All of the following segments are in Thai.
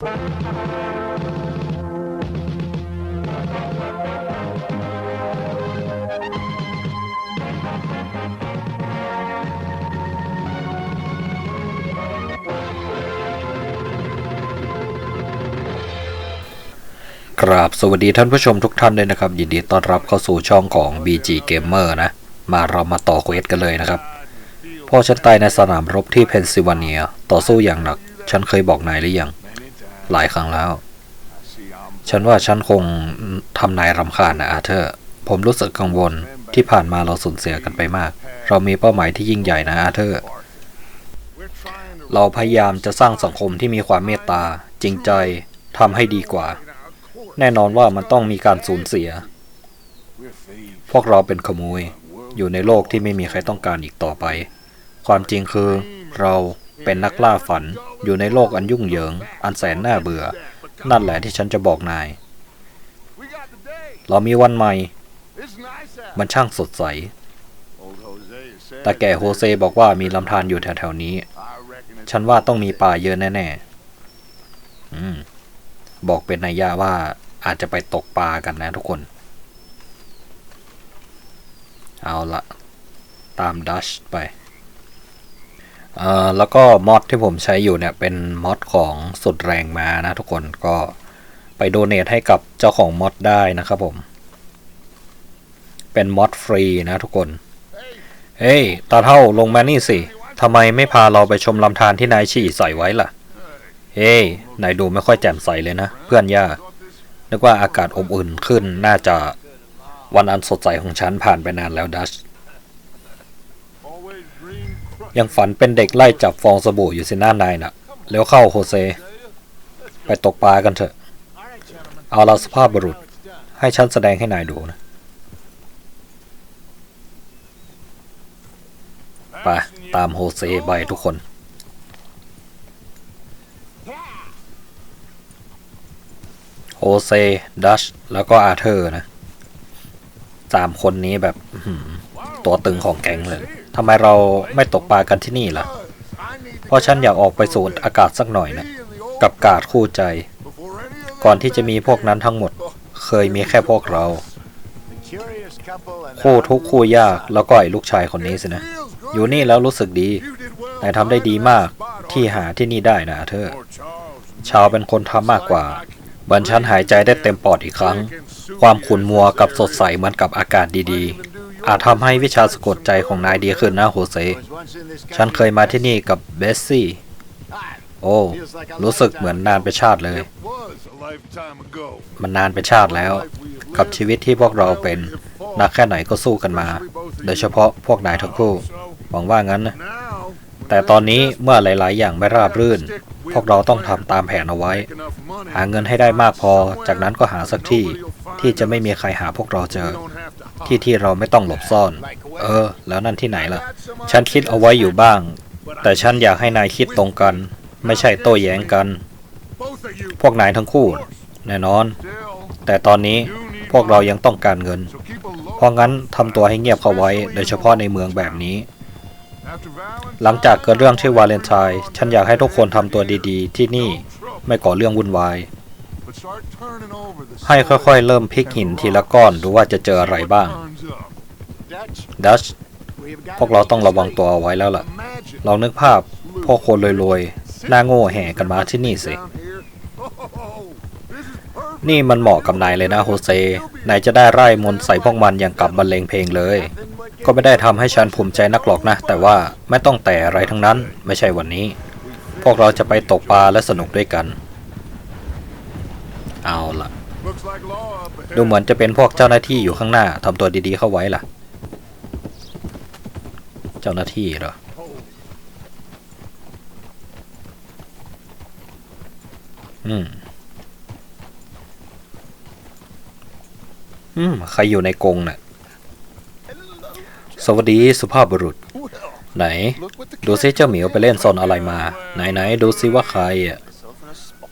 กราบสวัสดีท่านผู้ชมทุกท่านเลยนะครับ ยินดีต้อนรับเข้าสู่ช่องของ BG Gamer นะ มาเรามาต่อเควสกันเลยนะครับ พ่อฉันตายในสนามรบที่เพนซิลเวเนีย ต่อสู้อย่างหนัก ฉันเคยบอกนายหรือยัง หลายครั้งแล้ว ฉันว่าฉันคงทำนายรำคาญนะอาเธอร์ ผมรู้สึกกังวลที่ผ่านมาเราสูญเสียกันไปมาก เรามีเป้าหมายที่ยิ่งใหญ่นะอาเธอร์ เราพยายามจะสร้างสังคมที่มีความเมตตา จริงใจทำให้ดีกว่า แน่นอนว่ามันต้องมีการสูญเสีย พวกเราเป็นขโมยอยู่ในโลกที่ไม่มีใครต้องการอีกต่อไป ความจริงคือเรา เป็นนักล่าฝัน อยู่ในโลกอันยุ่งเหยิง อันแสนน่าเบื่อ นั่นแหละที่ฉันจะบอกนาย เรามีวันใหม่ มันช่างสดใส แต่แก่โฮเซบอกว่ามีลำธารอยู่แถวๆนี้ ฉันว่าต้องมีป่าเยอะแน่ๆอืมบอกเป็นนัยยะว่าอาจจะไปตกปลากันนะทุกคน เอาละตามดัชไป แล้วก็มอดที่ผมใช้อยู่เนี่ยเป็นมอดของสุดแรงมานะทุกคนก็ไปโดเนทให้กับเจ้าของมอดได้นะครับผม เป็นมอดฟรีนะทุกคน เฮ้ยตาเท่าลงมานี่สิทำไมไม่พาเราไปชมลำธารที่นายฉี่ใส่ไว้ล่ะ เฮ้ยนายดูไม่ค่อยแจ่มใสเลยนะ เพื่อนย่า นึกว่าอากาศอบอุ่นขึ้นน่าจะวันอันสดใสของฉันผ่านไปนานแล้วดัช ยังฝันเป็นเด็กไล่จับฟองสบู่อยู่สิหน้านายน่ะเร็วเข้าโฮเซ ไปตกปลากันเถอะ เอาละสภาพบุรุษ ให้ฉันแสดงให้นายดูนะ ไปตามโฮเซไปทุกคน โฮเซ ดัช แล้วก็อาเธอร์นะ สามคนนี้แบบ ตัวตึงของแก๊งเลยทำไมเราไม่ตกปลากันที่นี่ล่ะ เพราะฉันอยากออกไปสูดอากาศสักหน่อยนะ กับกาดคู่ใจ ก่อนที่จะมีพวกนั้นทั้งหมด เคยมีแค่พวกเรา คู่ทุกคู่ยากแล้วก็ไอ้ลูกชายคนนี้สินะ อยู่นี่แล้วรู้สึกดีนายทำได้ดีมากที่หาที่นี่ได้นะเธอ ชาวเป็นคนทำมากกว่าบันฉันหายใจได้เต็มปอดอีกครั้ง ความขุ่นมัวกับสดใสเหมือนกับอากาศดีๆ อาจทำให้วิชาสะกดใจของนายดีขึ้นนะโฮเซ ฉันเคยมาที่นี่กับเบสซี่ โอ้ รู้สึกเหมือนนานเป็นชาติเลย มันนานเป็นชาติแล้ว กับชีวิตที่พวกเราเป็น นักแค่ไหนก็สู้กันมา โดยเฉพาะพวกนายทั้งคู่ หวังว่างั้นนะแต่ตอนนี้เมื่อหลาย ๆ อย่างไม่ราบรื่น พวกเราต้องทำตามแผนเอาไว้ หาเงินให้ได้มากพอ จากนั้นก็หาสักที่ที่จะไม่มีใครหาพวกเราเจอ ที่ที่เราไม่ต้องหลบซ่อน เออ แล้วนั่นที่ไหนล่ะ ฉันคิดเอาไว้อยู่บ้าง แต่ฉันอยากให้นายคิดตรงกัน ไม่ใช่โต้แย้งกัน พวกนายทั้งคู่ แน่นอน แต่ตอนนี้พวกเรายังต้องการเงิน เพราะงั้นทำตัวให้เงียบเข้าไว้ โดยเฉพาะในเมืองแบบนี้ หลังจากเกิดเรื่องที่วาเลนไทน์ ฉันอยากให้ทุกคนทำตัวดีๆ ที่นี่ ไม่ก่อเรื่องวุ่นวาย ให้ค่อยๆ เริ่มพลิกหินทีละก้อนดูว่าจะเจออะไรบ้าง ดัช พวกเราต้องระวังตัวเอาไว้แล้วล่ะ ลองนึกภาพพวกคนรวยๆ หน้าโง่แห่กันมาที่นี่สิ นี่มันเหมาะกับนายเลยนะโฮเซ นายจะได้ไร่มนใส่พวกมันอย่างกับบรรเลงเพลงเลย ก็ไม่ได้ทำให้ฉันภูมิใจนักหรอกนะ แต่ว่าไม่ต้องแต่อะไรทั้งนั้น ไม่ใช่วันนี้ พวกเราจะไปตกปลาและสนุกด้วยกัน เอาล่ะดูเหมือนจะเป็นพวกเจ้าหน้าที่อยู่ข้างหน้าทำตัวดีๆเข้าไว้ล่ะ เจ้าหน้าที่เหรออืมอืมใครอยู่ในกรงน่ะ สวัสดีสุภาพบุรุษ ไหน ดูซิเจ้าเหมียวไปเล่นซนอะไรมา ไหนไหนๆดูซิว่าใครอะ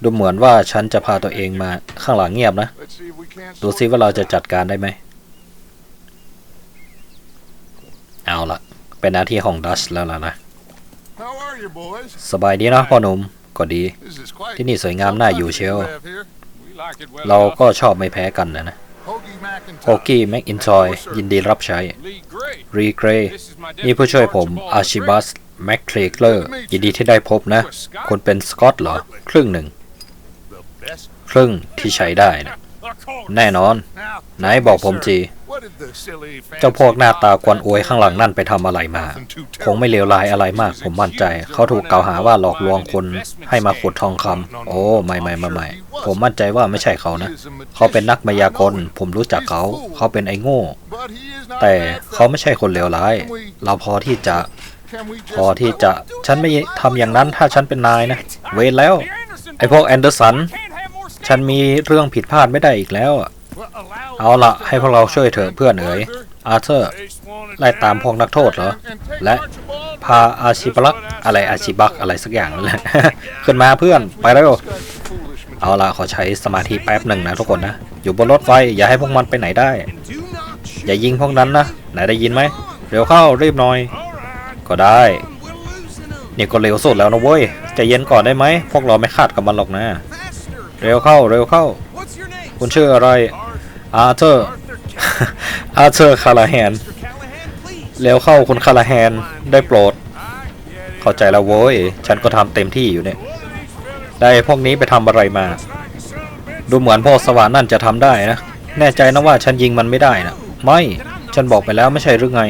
ดูเหมือนว่าฉันจะพาตัวเองมาข้างหลังเงียบนะ ดูซิว่าเราจะจัดการได้ไหม เอาละเป็นหน้าที่ของดัชแล้วล่ะนะ สบายดีนะพ่อหนุ่มก็ดี ที่นี่สวยงามน่าอยู่เชียว เราก็ชอบไม่แพ้กันนะนะโฮโฮกี้แม็กอินทอยยินดีรับใช้ รีเกรย์นี่ผู้ช่วยผมอาชิบัสสแม็กเคลเกอร์ยินดีที่ได้พบนะ คุณเป็นสกอตเหรอ ครึ่งหนึ่ง ครึ่งที่ใช้ได้นะแน่นอน ไหนบอกผมจี เจ้าพวกหน้าตากวนอวยข้างหลังนั่นไปทำอะไรมา คงไม่เลวร้ายอะไรมาก ผมมั่นใจ เขาถูกกล่าวหาว่าหลอกลวงคนให้มาขุดทองคำโอ้ไม่ไม่ไม่ไม่ผมมั่นใจว่าไม่ใช่เขานะ เขาเป็นนักมายากล ผมรู้จักเขา เขาเป็นไอ้โง่ แต่เขาไม่ใช่คนเลวร้าย เราพอที่จะ พอที่จะ ฉันไม่ทำอย่างนั้นถ้าฉันเป็นนายนะ เวรแล้ว ไอ้พวกแอนเดอร์สัน ฉันมีเรื่องผิดพลาดไม่ได้อีกแล้ว เอาละให้พวกเราช่วยเถอะเพื่อนเอ๋ย อาร์เธอร์ ไล่ตามพวกนักโทษเหรอ และพาอาชิบลักอะไรอาชิบักอะไรสักอย่างนั่นแหละขึ้นมาเพื่อนไปแล้วเอาละขอใช้สมาธิแป๊บหนึ่งนะทุกคนนะ อยู่บนรถไฟอย่าให้พวกมันไปไหนได้ อย่ายิงพวกนั้นนะ ไหนได้ยินไหม เร็วเข้ารีบหน่อย ก็ได้นี่ก็เร็วสุดแล้วนะเว้ยใจเย็นก่อนได้ไหมพวกเราไม่คาดกับมันหรอกนะ เร็วเข้าเร็วเข้า คุณชื่ออะไร อาร์เธอร์ อาร์เธอร์คาราแฮน เร็วเข้าคุณคาราแฮน ได้โปรด เข้าใจแล้วโว้ย ฉันก็ทำเต็มที่อยู่เนี่ย ได้พวกนี้ไปทำอะไรมา ดูเหมือนพวกสวรรค์นั่นจะทำได้นะ แน่ใจนะว่าฉันยิงมันไม่ได้นะ ไม่ ฉันบอกไปแล้วไม่ใช่หรือไง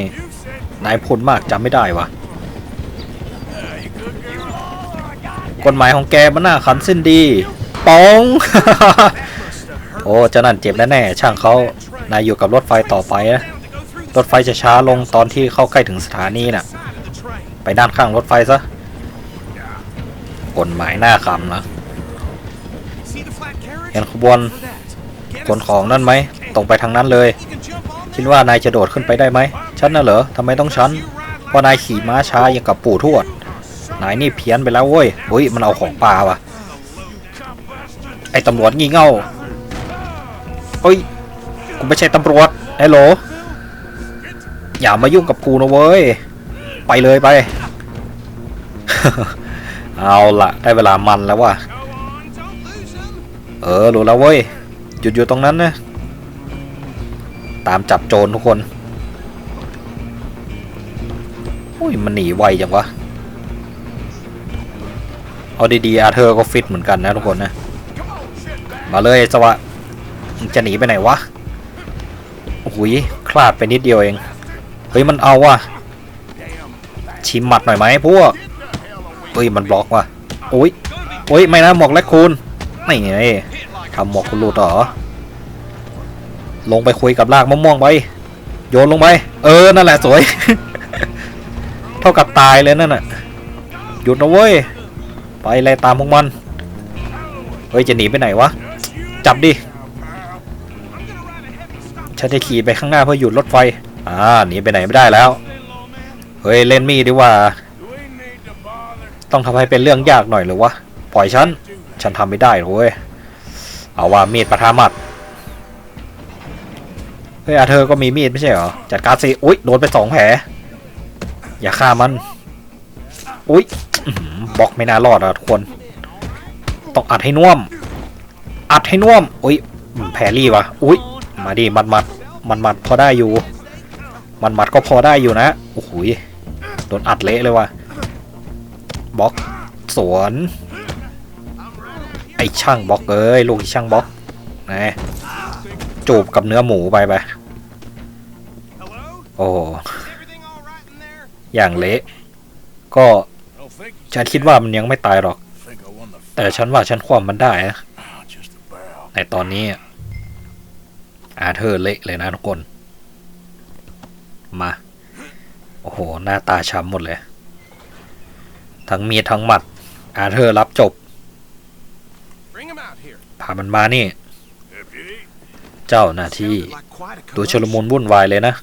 นายพูดมากจำไม่ได้วะกฎหมายของแกมันน่าขันสิ้นดี ปองโอ้เจ้านั่นเจ็บแน่ๆช่างเขานายอยู่กับรถไฟต่อไปนะรถไฟจะช้าลงตอนที่เข้าใกล้ถึงสถานีน่ะ ไปด้านข้างรถไฟซะกฎหมายหน้าคำนะเห็นขบวนขนของนั่นไหมตรงไปทางนั้นเลย คิดว่านายจะโดดขึ้นไปได้ไหมฉันน่ะเหรอทำไมต้องฉันเพราะนายขี่ม้าช้าอย่างกับปู่ทวดนายนี่เพี้ยนไปแล้วเว้ยอุ้ยมันเอาของป่าว่ะ อ้ตำรวจงี่เง่าเฮ้ยกูไม่ใช่ตำรวจไอ้โหลอย่ามายุ่งกับกูนะเว้ย ไปเลยไป เอาละได้เวลามันแล้วว่ะ เออรู้แล้วเว้ย หยุดอยู่ตรงนั้นนะ ตามจับโจรทุกคนอุ้ยมันหนีไวจังวะ เอาดีๆอาเธอร์ก็ฟิตเหมือนกันนะทุกคนนะ มาเลยสวะจะหนีไปไหนวะโอ้โหยคลาดไปนิดเดียวเอง เฮ้ยมันเอาว่ะ ชิมหมัดหน่อยไหมพวกเฮ้ยมันบล็อกว่ะโอ้ยโอ้ยไม่นะหมอกและคูณไม่ไงทำหมอกคุณหลุดเหรอ ลงไปคุยกับลากมะม่วงไป โยนลงไป เออ นั่นแหละสวย เท่ากับตายเลยนั่นน่ะ หยุดนะเว้ย ไปไล่ตามพวกมัน เฮ้ย จะหนีไปไหนวะ จับดิ ฉันจะขี่ไปข้างหน้าเพื่อหยุดรถไฟ อ่าหนีไปไหนไม่ได้แล้ว เฮ้ย เล่นมีดดีว่า ต้องทำให้เป็นเรื่องยากหน่อยหรือวะ ปล่อยฉัน ฉันทำไม่ได้เว้ย เอาว่ามีดปะทามัด เฮ้ยอาเธอร์ก็มีมีดไม่ใช่เหรอ จัดการสิอุ๊ย โดนไปสองแผล อย่าฆ่ามัน อุ๊ยบล็อกไม่น่ารอดอะทุกคน ต้องอัดให้น่วม อัดให้น่วมอุ๊ยแผลรี่วะอุ๊ยมาดิมัดมัดมันมัดพอได้อยู่ มันมัดก็พอได้อยู่นะโอ้โหยโดนอัดเละเลยว่ะบล็อกสวนไอช่างบล็อกเอ้ยลูกช่างบล็อกนะจูบกับเนื้อหมูไปไปโอ้โหอย่างเละก็ฉันคิดว่ามันยังไม่ตายหรอก แต่ฉันว่าฉันคว่ำมันได้นะ แต่ตอนนี้อาเธอร์เละเลยนะทุกคน มา โอ้โห หน้าตาช้ำหมดเลย ทั้งมีทั้งหมัด อาเธอร์รับจบพามันมานี่ เจ้าหน้าที่ดูชลมุนวุ่นวายเลยนะ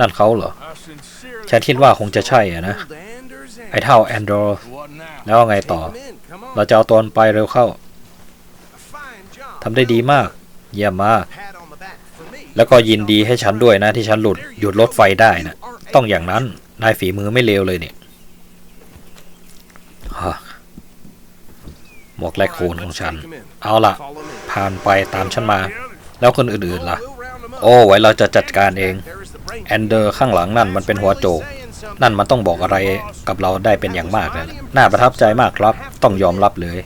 นั่นเขาเหรอ ฉันคิดว่าคงจะใช่อะนะ ไอเท่าแอนโดรแล้วไงต่อ เราจะเอาตัวมันไปเร็วเข้า ทำได้ดีมาก เยี่ยมมาก แล้วก็ยินดีให้ฉันด้วยนะที่ฉันหลุดหยุดรถไฟได้นะ ต้องอย่างนั้น นายฝีมือไม่เลวเลยเนี่ยฮะหมวกแรกคูนของฉัน เอาล่ะ ผ่านไปตามฉันมา แล้วคนอื่นๆล่ะ โอ้ไว้เราจะจัดการเอง แอนเดอร์ข้างหลังนั่นมันเป็นหัวโจก นั่นมันต้องบอกอะไรกับเราได้เป็นอย่างมากเลยนะน่าประทับใจมากครับ ต้องยอมรับเลย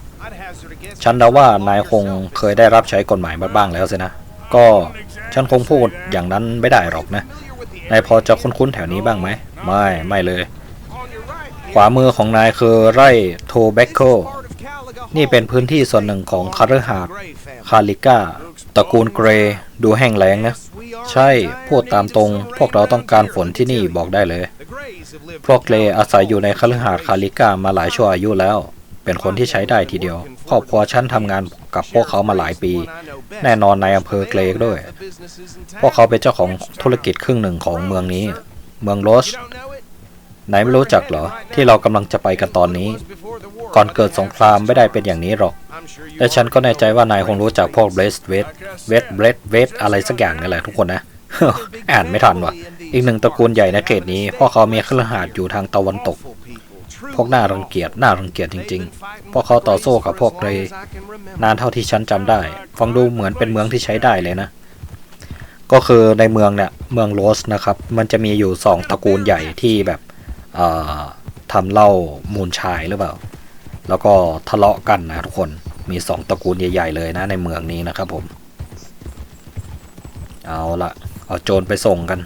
ฉันเดาว่านายคงเคยได้รับใช้กฎหมายมาบ้างแล้วสินะ ก็ฉันคงพูดอย่างนั้นไม่ได้หรอกนะ นายพอจะคุ้นๆแถวนี้บ้างไหม ไม่ ไม่เลย ขวามือของนายคือไร่โทแบคโค นี่เป็นพื้นที่ส่วนหนึ่งของคาร์ฮาร์ดคาลิก้า ตระกูลเกรดูแห้งแล้งนะ ใช่ พูดตามตรง พวกเราต้องการฝนที่นี่บอกได้เลย พวกเกรอาศัยอยู่ในคาร์ฮาร์ดคาลิก้ามาหลายชั่วอายุแล้ว เป็นคนที่ใช้ได้ทีเดียว ครอบครัวฉันทำงานกับพวกเขามาหลายปี แน่นอนในอำเภอเกรย์ด้วย พวกเขาเป็นเจ้าของธุรกิจครึ่งหนึ่งของเมืองนี้ เมืองโรสไหนไม่รู้จักเหรอ ที่เรากำลังจะไปกันตอนนี้ ก่อนเกิดสงครามไม่ได้เป็นอย่างนี้หรอกและฉันก็แน่ใจว่านายคงรู้จักพวกเบสเวสเวสเบสเวสอะไรสักอย่างนี่แหละทุกคนนะ อ่านไม่ทันว่ะ อีกหนึ่งตระกูลใหญ่ในเขตนี้พวกเขามีเครือข่ายอยู่ทางตะวันตก พวกน่ารังเกียจน่ารังเกียจจริง ๆ พวกเขาต่อสู้กับพวกเรย์นานเท่าที่ฉันจำได้ ฟังดูเหมือนเป็นเมืองที่ใช้ได้เลยนะ ก็คือในเมืองเนี่ย เมืองโรสนะครับ มันจะมีอยู่สองตระกูลใหญ่ที่แบบทำเหล้ามูลชายหรือเปล่า แล้วก็ทะเลาะกันนะทุกคน มีสองตระกูลใหญ่ๆเลยนะในเมืองนี้นะครับผม เอาละเอาโจรไปส่งกัน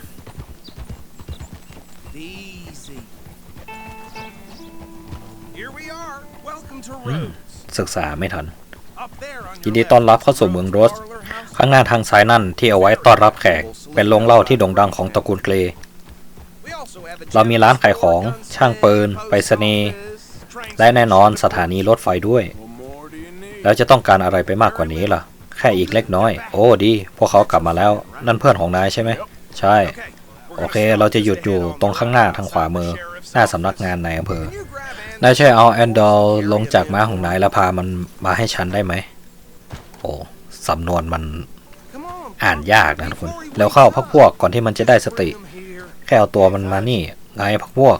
ศึกษาไม่ทัน Up there on ยิน your ดี left ต้อนรับเข้าสู่เมืองโรส parlor house. ข้างหน้าทางซ้ายนั่นที่เอาไว้ต้อนรับแขก เป็นโรงเหล้าที่โด่งดังของตระกูลเกรย์ We also have a เรามีร้านขายของ general ช่างปืน post ไปรษณีย์ office, train และแน่นอนสถานีรถไฟด้วย What more do you need? แล้วจะต้องการอะไรไปมากกว่านี้ล่ะ แค่อีกเล็กน้อย โอ้ดี พวกเขากลับมาแล้ว นั่นเพื่อนของนายใช่ไหม ใช่ Okay. โอเค เราจะหยุดอยู่ตรงข้างหน้าทางขวามือ หน้าสำนักงานในอำเภอ นายช่วยเอาแอนดอลลงจากม้าของนายแล้วพามันมาให้ฉันได้ไหม โอ้สำนวนมันอ่านยากนะทุกคน แล้วเข้าพักพวกก่อนที่มันจะได้สติ แค่เอาตัวมันมานี่ไงพักพวก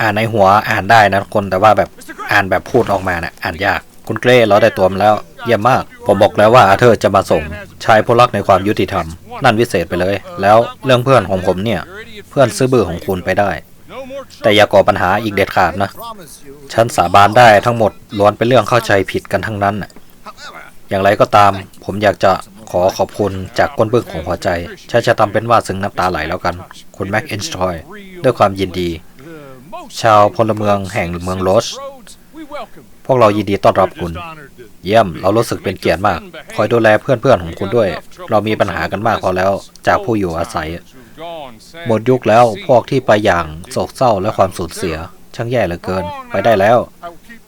อ่านในหัวอ่านได้นะทุกคนแต่ว่าแบบอ่านแบบพูดออกมาน่ะอ่านยากคุณเกรย์เราได้ตัวมันแล้ว เยี่ยมมาก ผมบอกแล้วว่าอาเธอร์จะมาส่งชายผู้รักในความยุติธรรม นั่นวิเศษไปเลย แล้วเรื่องเพื่อนของผมเนี่ย เพื่อนซื้อบื้อของคุณไปได้ แต่อย่าก่อปัญหาอีกเด็ดขาดนะ ฉันสาบานได้ทั้งหมดล้วนเป็นเรื่องเข้าใจผิดกันทั้งนั้น อย่างไรก็ตาม ผมอยากจะขอขอบคุณจากก้นบึ้งของหัวใจฉันจะทำเป็นว่าซึ้งน้ำตาไหลแล้วกัน คุณแม็กเอนสทอยด้วยความยินดี ชาวพลเมืองแห่งเมืองโรสพวกเรายินดีต้อนรับคุณ เยี่ยม เรารู้สึกเป็นเกียรติมาก คอยดูแลเพื่อนๆของคุณด้วย เรามีปัญหากันมากพอแล้ว จากผู้อยู่อาศัย หมดยุคแล้วพวกที่ไปอย่างโศกเศร้าและความสูญเสีย ช่างแย่เหลือเกิน ไปได้แล้ว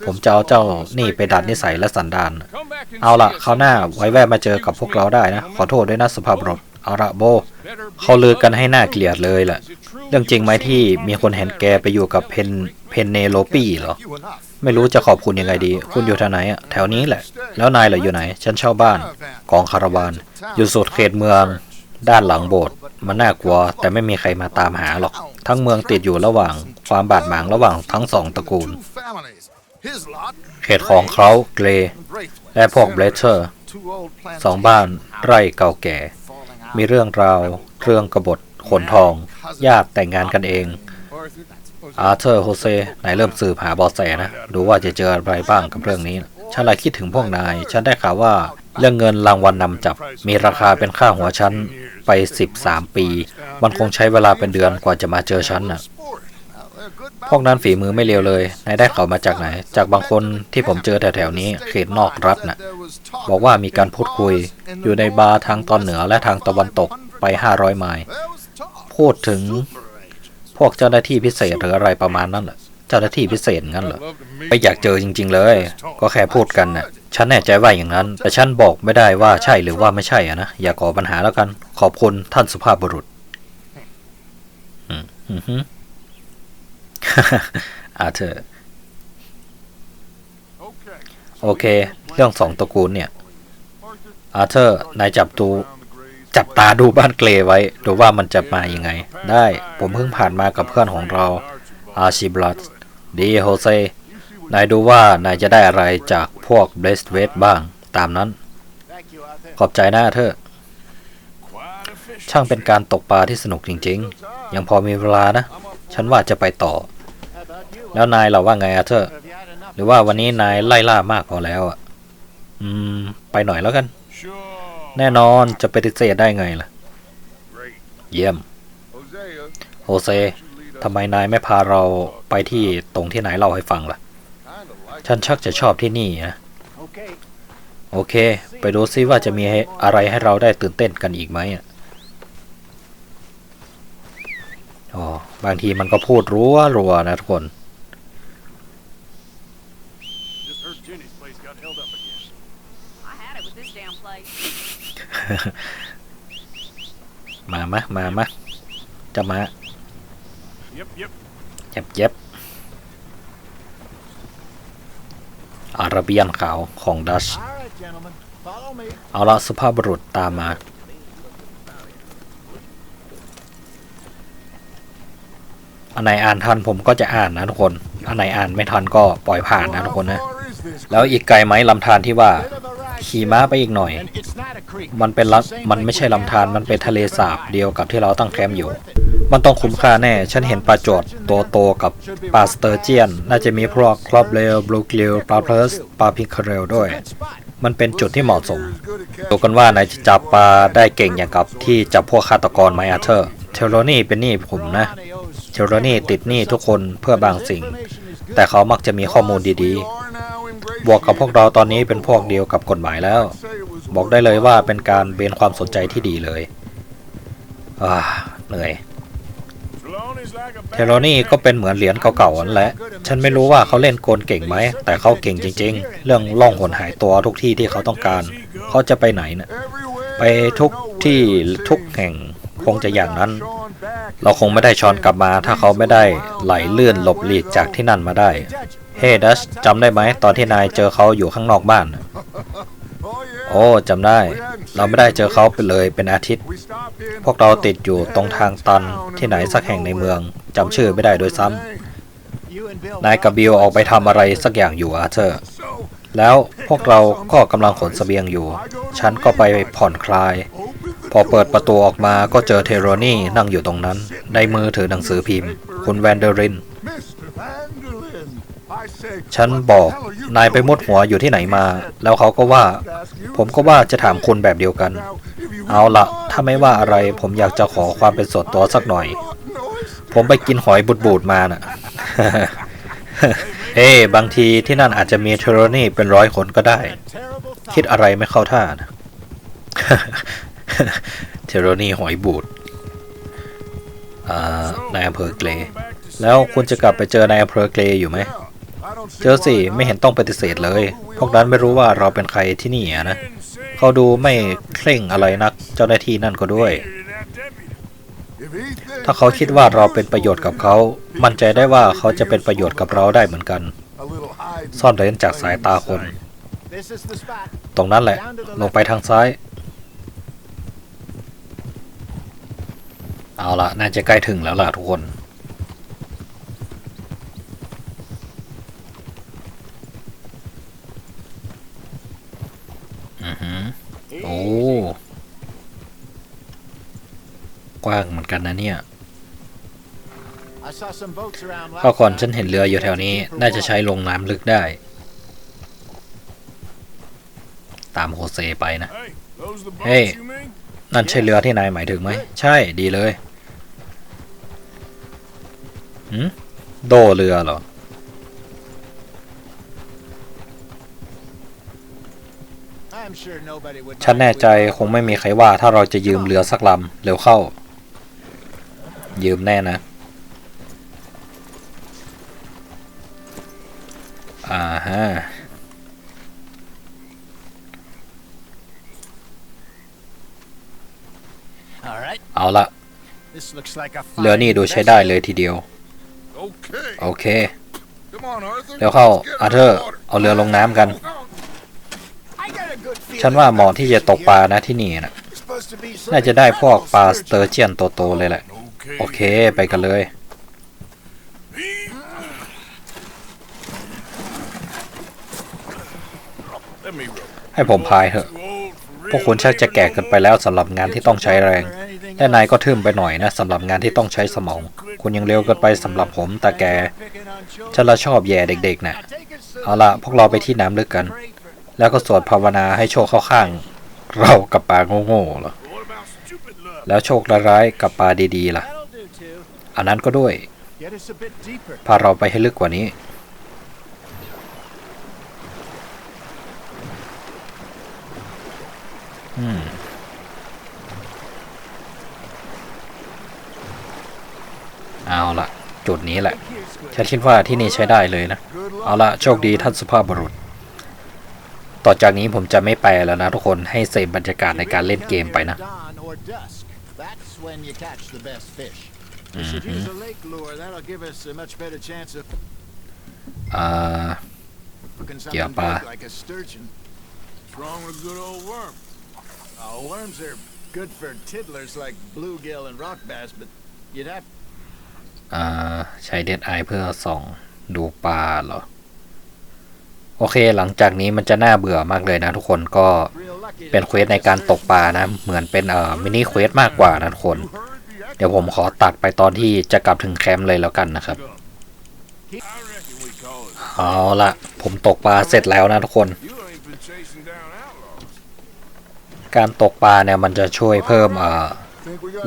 ผมจะเอาเจ้านี่ไปดัดนิสัยและสันดาน เอาละคราวหน้าไว้แวะมาเจอกับพวกเราได้นะ ขอโทษด้วยนะสุภาพบุรุษเอาละโบ เขาลือกันให้หน้าเกลียดเลยแหละเรื่องจริงไหมที่มีคนเห็นแกไปอยู่กับเพนเพนเนโลปี้เหรอ ไม่รู้จะขอบคุณยังไงดี คุณอยู่แถวไหนอะแถวนี้แหละ แล้วนายล่ะอยู่ไหน ฉันเช่าบ้าน กองคาราวาน อยู่สุดเขตเมือง ด้านหลังโบสถ์มันน่ากลัวแต่ไม่มีใครมาตามหาหรอก ทั้งเมืองติดอยู่ระหว่างความบาดหมางระหว่างทั้งสองตระกูล เขตของเขาเกรย์และพวกเบรเชอร์สองบ้านไร่เก่าแก่ มีเรื่องราว เรื่องกบฏขนทอง ญาติแต่งงานกันเอง อาร์เธอร์โฮเซนายเริ่มสืบหาเบอแสนะ ดูว่าจะเจออะไรบ้างกับเรื่องนี้ ฉันเลยคิดถึงพวกนาย ฉันได้ข่าวว่า เรื่องเงินรางวัลนำจับ มีราคาเป็นค่าหัวฉันไป 13 ปี มันคงใช้เวลาเป็นเดือนกว่าจะมาเจอฉันน่ะ พวกนั้นฝีมือไม่เลวเลยนายได้เขามาจากไหน จากบางคนที่ผมเจอแถวๆนี้เขตนอกรัฐน่ะ บอกว่ามีการพูดคุย อยู่ในบาร์ทางตอนเหนือและทางตะวันตกไป 500 ไมล์ พูดถึงพวกเจ้าหน้าที่พิเศษหรืออะไรประมาณนั้นเหรอ เจ้าหน้าที่พิเศษงั้นเหรอไม่อยากเจอจริง ๆ เลย ก็แค่พูดกันน่ะฉันแน่ใจว่าอย่างนั้น แต่ฉันบอกไม่ได้ว่าใช่หรือว่าไม่ใช่อะนะอย่าก่อปัญหาแล้วกัน ขอบคุณท่านสุภาพบุรุษอืมอือฮึอาเธอร์โอเค เรื่องสองตระกูลเนี่ย อาเธอร์นายจับตูจับตาดูบ้านเกรไว้ ดูว่ามันจะมายังไง ได้ผมเพิ่งผ่านมากับเพื่อนของเราอาชิบลัส ดีโฮเซ นายดูว่านายจะได้อะไรจากพวกเบสเวสบ้างตามนั้น ขอบใจนะอาเธอ ช่างเป็นการตกปลาที่สนุกจริง ๆ ยังพอมีเวลานะ ฉันว่าจะไปต่อ แล้วนายเราว่าไงอาเธอ หรือว่าวันนี้นายไล่ล่ามากพอแล้วอะ อืม ไปหน่อยแล้วกัน แน่นอนจะปฏิเสธได้ไงล่ะ เยี่ยม โฮเซ ทำไมนายไม่พาเราไปที่ตรงที่นายเล่าให้ฟังล่ะ kind of like ฉันชักจะชอบที่นี่นะ โอเค ไปดูซิว่าจะมีให้อะไรให้เราได้ตื่นเต้นกันอีกไหมอะอ๋อบางทีมันก็พูดรัวรัวๆนะทุกคน Just heard Jenny's place got held up again. I had it with this damn place. มามะมามะจะมา Yep, yep. เย็บเย็บอาราเบียนขาวของดัช เอาละสุภาพบุรุษตามมา อันไหนอ่านทันผมก็จะอ่านนะทุกคน อันไหนอ่านไม่ทันก็ปล่อยผ่านนะทุกคนนะ far is this? แล้วอีกไกลไหมลำธารที่ว่า ขี่ม้าไปอีกหน่อย มันเป็นลมันไม่ใช่ลำธารมันเป็นทะเลสาบเดียวกับที่เราตั้งแคมป์อยู่ มันต้องคุ้มค่าแน่ ฉันเห็นปลาจอดตัวโตกับปลาสเตอร์เจียน น่าจะมีพวกครอบเลลบลูกลิลปลาเพลสปลาพิงคเรลด้วย มันเป็นจุดที่เหมาะสมดูกันว่านายจะจับปลาได้เก่งอย่างกับที่จับพวกฆาตกรไมอาเธอร์เทโรนี่เป็นหนี้ผมนะเทโรนี่ติดหนี้ทุกคนเพื่อบางสิ่ง แต่เขามักจะมีข้อมูลดีๆ บวกกับพวกเราตอนนี้เป็นพวกเดียวกับกฎหมายแล้ว บอกได้เลยว่าเป็นการเบนความสนใจที่ดีเลยอ่าเหนื่อยเทโรนี่ก็เป็นเหมือนเหรียญเก่าๆนั่นแหละ ฉันไม่รู้ว่าเขาเล่นโกลเก่งไหม แต่เขาเก่งจริง ๆ เรื่องล่องหนหายตัวทุกที่ที่เขาต้องการ เขาจะไปไหนนะ่ะ everywhere ไปทุกที่ทุกแห่งคงจะอย่างนั้น เราคงไม่ได้ช้อนกลับมา ถ้าเขาไม่ได้ไหลเลื่อนหลบหลีกจากที่นั่นมาได้ เฮ้ดัชจำได้ไหมตอนที่นายเจอเขาอยู่ข้างนอกบ้าน โอ้จำได้ เราไม่ได้เจอเขาไปเลยเป็นอาทิตย์ พวกเราติดอยู่ตรงทางตันที่ไหนสักแห่งในเมืองจำชื่อไม่ได้โดยซ้ำนายกับบิลออกไปทำอะไรสักอย่างอยู่อาเธอร์แล้วพวกเราก็กำลังขนเสบียงอยู่ ฉันก็ไปผ่อนคลาย พอเปิดประตูออกมาก็เจอเทโรนี่นั่งอยู่ตรงนั้น ในมือถือหนังสือพิมพ์ คุณแวนเดอริน ฉันบอกนายไปมดหัวอยู่ที่ไหนมา แล้วเขาก็ว่า ผมก็ว่าจะถามคุณแบบเดียวกัน เอาละถ้าไม่ว่าอะไร ผมอยากจะขอความเป็นส่วนตัวสักหน่อย ผมไปกินหอยบูดๆมาน่ะเอ้บางทีที่นั่นอาจจะมีเทโรนี่เป็นร้อยคนก็ได้ คิดอะไรไม่เข้าท่านะเทโรนี่หอยบูดนายอำเภอเกรย์แล้วคุณจะกลับไปเจอนายอำเภอเกรย์อยู่ไหม เจอสิไม่เห็นต้องปฏิเสธเลย พวกนั้นไม่รู้ว่าเราเป็นใครที่นี่นะ เขาดูไม่เคร่งอะไรนักเจ้าหน้าที่นั่นก็ด้วย ถ้าเขาคิดว่าเราเป็นประโยชน์กับเขา มั่นใจได้ว่าเขาจะเป็นประโยชน์กับเราได้เหมือนกัน ซ่อนเร้นจากสายตาคน ตรงนั้นแหละ ลงไปทางซ้าย เอาละน่าจะใกล้ถึงแล้วล่ะทุกคน อือหือ โอ้ กว้างเหมือนกันนะเนี่ยข้าก่อนฉันเห็นเรืออยู่แถวนี้ น่าจะใช้ลงน้ำลึกได้ ตามโฮเซไปนะ Hey, those the boats Hey. you mean? นั่นใช่เรือที่นายหมายถึงไหม ใช่ ดีเลย หืมโดเรือเหรอ ฉันแน่ใจคงไม่มีใครว่าถ้าเราจะยืมเรือสักลำเร็วเข้า ยืมแน่นะ อ่าฮะเอาละเรือนี่ดูใช้ได้เลยทีเดียว Okay. โอเค Come on, Arthur. เร็วเข้า Let's get อาเธอร์ in the water. เอาเรือลงน้ำกัน ฉันว่าเหมาะที่จะตกปลานะที่นี่นะน่าจะได้พวกปลาสเตอร์เจียนโตๆเลยแหละ Okay. โอเคไปกันเลย Let me rope. ให้ผมพายเถอะ Too old for พวกคุณชักจะแก่เกินไปแล้วสำหรับงานที่ต้องใช้แรง และนายก็ทึมไปหน่อยนะสำหรับงานที่ต้องใช้สมอง คุณยังเร็วเกินไปสำหรับผมแต่แกฉันละชอบแย่เด็กๆนะ่ะเอาละพวกเราไปที่น้ำลึกกัน แล้วก็สวดภาวนาให้โชคเข้าข้าง เรากับปลาโง่ๆเหรอแล้วโชคร้ายกับปลาดีๆล่ะ อันนั้นก็ด้วย พาเราไปให้ลึกกว่านี้ อืมเอาละจุดนี้แหละ ฉันคิดว่าที่นี่ใช้ได้เลยนะ เอาละโชคดีท่านสุภาพบุรุษ ต่อจากนี้ผมจะไม่แปลแล้วนะทุกคนให้เสพบรรยากาศในการเล่นเกมไปนะ Dawn or dusk. That's when you catch the best fish. We should use a lake lure. That'll give us a much better chance of อ่า hooking Yeah, something pa. big like a sturgeon. What's wrong with good old worm? Oh, worms are good for tiddlers like bluegill and rock bass, but you'd have อ่าใช้เดดไอเพื่อส่องดูปลาเหรอ โอเคหลังจากนี้มันจะน่าเบื่อมากเลยนะทุกคนก็เป็นเควสในการตกปลานะ เหมือนเป็นเอ่อมินิเควสมากกว่านะทุกคน เดี๋ยวผมขอตัดไปตอนที่จะกลับถึงแคมป์เลยแล้วกันนะครับเอาละผมตกปลาเสร็จแล้วนะทุกคน การตกปลาเนี่ยมันจะช่วยเพิ่มเอ่อ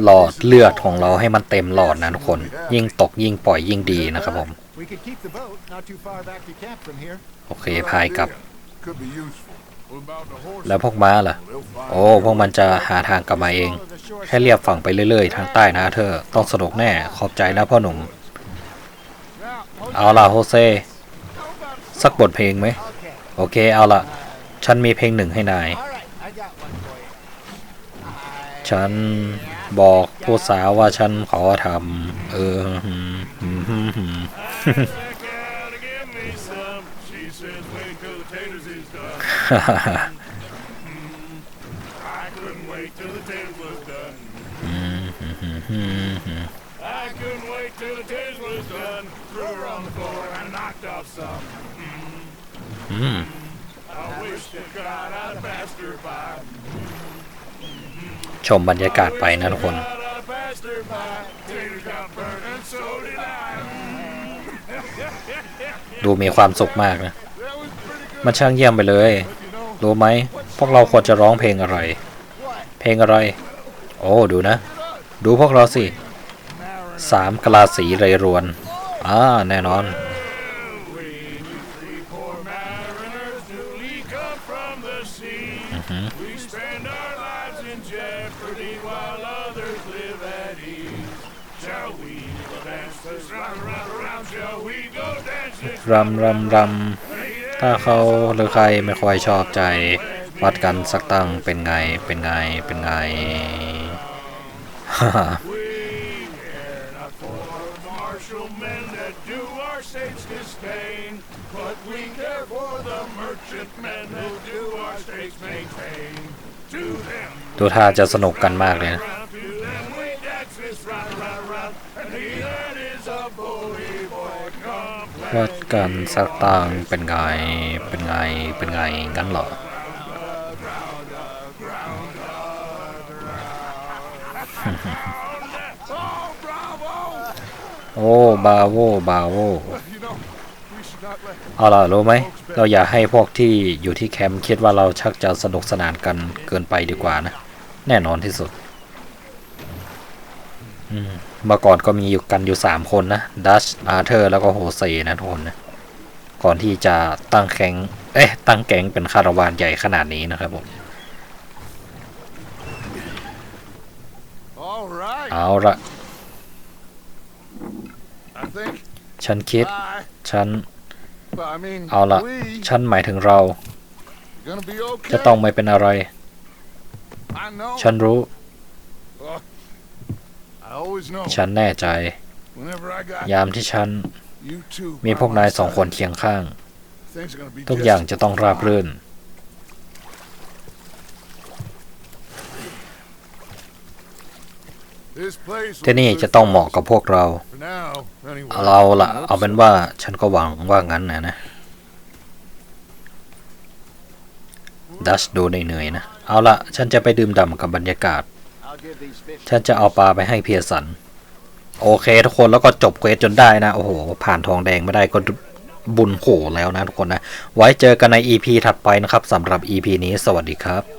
หลอดเลือดของเราให้มันเต็มหลอดนะทุกคน ยิ่งตกยิ่งปล่อยยิ่งดีนะครับผม We could keep the boat not too far back to camp from here. โอเคพายกลับ Could be useful. What about the horse? แล้วพวกม้าล่ะ They'll find โอ้พวกมันจะหาทางกลับมาเอง แค่เรียบฝั่งไปเรื่อยๆ ทางใต้นะเธอ ต้องสนุกแน่ ขอบใจนะพ่อหนุ่ม Now, เอาล่ะโฮเซ สักบทเพลงไหม Okay. โอเคเอาล่ะ ฉันมีเพลงหนึ่งให้นาย All right. I got one for you. ฉันบอกผู้สาวว่าฉันขอทำเออ I couldn't wait till the taters was done. I couldn't wait till the taters was done. Threw her on the floor and knocked off some. อืม I wish to God I'd passed her by. ชมบรรยากาศไปนะทุกคน God I passed her by. Taters got burned and so did I. ดูมีความสุขมากนะ That was pretty good. มันช่างเยี่ยมไปเลย รู้ไหม พวกเราควรจะร้องเพลงอะไร เพลงอะไร โอ้ ดูนะ ดูพวกเราสิ สามกลาสีไรรวน อ่า แน่นอน we three poor ถ้าเขาหรือใครไม่ค่อยชอบใจ วัดกันสักตั้งเป็นไงเป็นไงเป็นไงฮ่าดูท่าจะสนุกกันมากเลยนะ วัดกันสักตังเป็นไง เป็นไง เป็นไงงั้นเหรอ โอ้ บาโว บาโว เอาล่ะ รู้ไหม เราอย่าให้พวกที่อยู่ที่แคมป์คิดว่าเราชักจะสนุกสนานกันเกินไปดีกว่านะ แน่นอนที่สุด อืม เมื่อก่อนก็มีอยู่กันอยู่สามคนนะดัชอาร์เธอร์แล้วก็โฮเซนะทุกคนนะก่อนที่จะตั้งแก๊งเอ๊ะตั้งแก๊งเป็นคาราวานใหญ่ขนาดนี้นะครับผม All right. เอาละ I think ฉันคิด I, ฉัน well, I mean, เอาละ we ฉันหมายถึงเรา gonna be okay. จะต้องไม่เป็นอะไร I know. ฉันรู้ I always know. ฉันแน่ใจ Whenever I got ยามที่ฉัน you two, มี by พวกนาย my สอง side, คนเคียงข้าง things are gonna be ทุก just อย่างจะต้องราบ fine. รื่น This place will ที่นี่ be good จะต้อง for เหมาะ us กับพวกเรา for now, anyway. เราละเอาเป็นว่าฉันก็หวังว่างั้นนะนะดัชดูเหนื่อยๆนะ เอาละฉันจะไปดื่มด่ำกับบรรยากาศ ฉันจะเอาปลาไปให้เพียสัน โอเคทุกคนแล้วก็จบเควสจนได้นะ โอ้โห ผ่านทองแดงไม่ได้ก็บุญโหแล้วนะทุกคนนะ ไว้เจอกันใน EP ถัดไปนะครับสำหรับ EP นี้สวัสดีครับ